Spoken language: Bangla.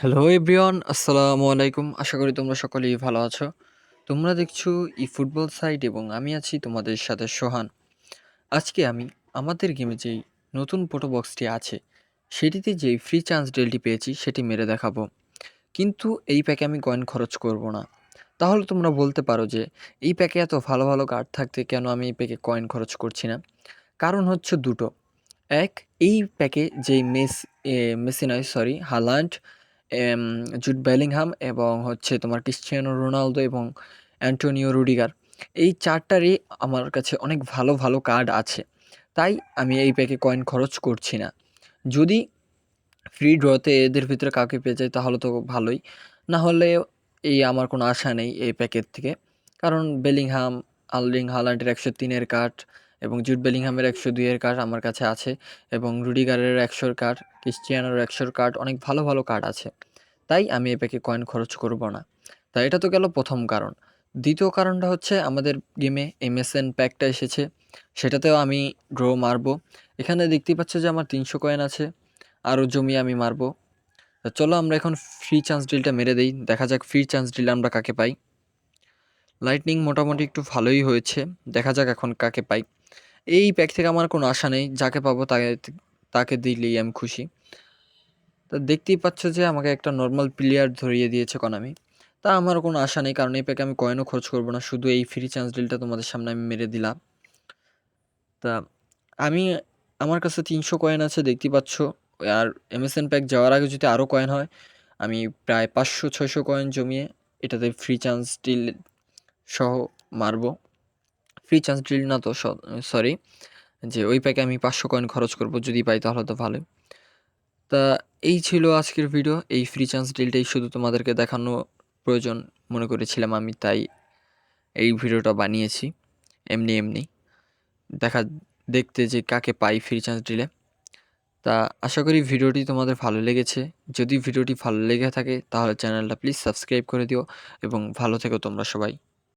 হ্যালো এভরিওয়ান আসসালামু আলাইকুম আশা করি তোমরা সকলেই ভালো আছো। তোমরা দেখছ ই ফুটবল সাইট এবং আমি আছি তোমাদের সাথে সোহান। আজকে আমি আমাদের গেমে যেই নতুন পোটো বক্সটি আছে, সেটিতে যেই ফ্রি চান্স ডেলটি পেয়েছি, সেটি মেরে দেখাবো। কিন্তু এই প্যাকে আমি কয়েন খরচ করব না। তাহলে তোমরা বলতে পারো যে, এই প্যাকে এত ভালো ভালো কার্ড থাকতে কেন আমি এই প্যাকে কয়েন খরচ করছি না? কারণ হচ্ছে দুটো। এক, এই প্যাকে যেই মেস মেসি নয় সরি হালান্ড জুড বেলিংহাম এবং হচ্ছে তোমার ক্রিশ্চিয়ানো রোনালদো এবং অ্যান্টোনিও রুডিগার। এই চারটারই আমার কাছে অনেক ভালো ভালো কার্ড আছে। তাই আমি এই প্যাকে কয়েন খরচ করছি না। যদি ফ্রি ড্রতে এদের ভিতরে কাউকে পেয়ে যাই তাহলে তো ভালোই। না হলে এই আমার কোনো আশা নেই এই প্যাকের থেকে। কারণ বেলিংহাম, আলরিং হালান্ডের একশো তিনের কার্ড এবং জুট বেলিংহামের একশো দুইয়ের কার্ড আমার কাছে আছে এবং রুডিগারের একশোর কার্ড, ক্রিশ্চিয়ানোর একশোর কার্ড, অনেক ভালো ভালো কার্ড আছে। তাই আমি এই প্যাকে কয়েন খরচ করব না। তাই এটা তো গেল প্রথম কারণ। দ্বিতীয় কারণটা হচ্ছে আমাদের গেমে এমএসএন প্যাকটা এসেছে। সেটাতেও আমি ড্র মারবো। এখানে দেখতেই পাচ্ছ যে আমার তিনশো কয়েন আছে। আরও জমি আমি মারবো। চলো আমরা এখন ফ্রি চান্স ডিলটা মেরে দেই। দেখা যাক ফ্রি চান্স ডিল আমরা কাকে পাই। লাইটনিং মোটামুটি একটু ভালোই হয়েছে। দেখা যাক এখন কাকে পাই। এই প্যাক থেকে আমার কোনো আশা নেই। যাকে পাবো তাকে তাকে দিলেই আমি খুশি। তা দেখতেই পাচ্ছ যে আমাকে একটা নর্মাল প্লেয়ার ধরিয়ে দিয়েছে কনামি তা আমার কোনো আশা নেই, কারণ এই প্যাকে আমি কয়েনও খরচ করব না। শুধু এই ফ্রি চান্স ডিলটা তোমাদের সামনে আমি মেরে দিলাম। তা আমি, আমার কাছে তিনশো কয়েন আছে, দেখতেই পাচ্ছ। আর এমএসএন প্যাক যাওয়ার আগে যদি আরও কয়েন হয়, আমি প্রায় পাঁচশো, ছয়শো কয়েন জমিয়ে এটাতে ফ্রি চান্স ডিল সহ মারবো। ফ্রি চান্স ড্রিল না তো সরি যে ওই প্যাকে আমি পাঁচশো কয়েন খরচ করব, যদি পাই তাহলে তো ভালোই। তা এই ছিল আজকের ভিডিও এই ফ্রি চান্স ডিলটাই শুধু তোমাদেরকে দেখানো প্রয়োজন মনে করেছিলাম আমি, তাই এই ভিডিওটা বানিয়েছি, এমনি এমনি। দেখা, দেখতে যে কাকে পাই ফ্রি চান্স ডিলে তা আশা করি ভিডিওটি তোমাদের ভালো লেগেছে। যদি ভিডিওটি ভালো লেগে থাকে, তাহলে চ্যানেলটা প্লিজ সাবস্ক্রাইব করে দিও, এবং ভালো থেকো তোমরা সবাই।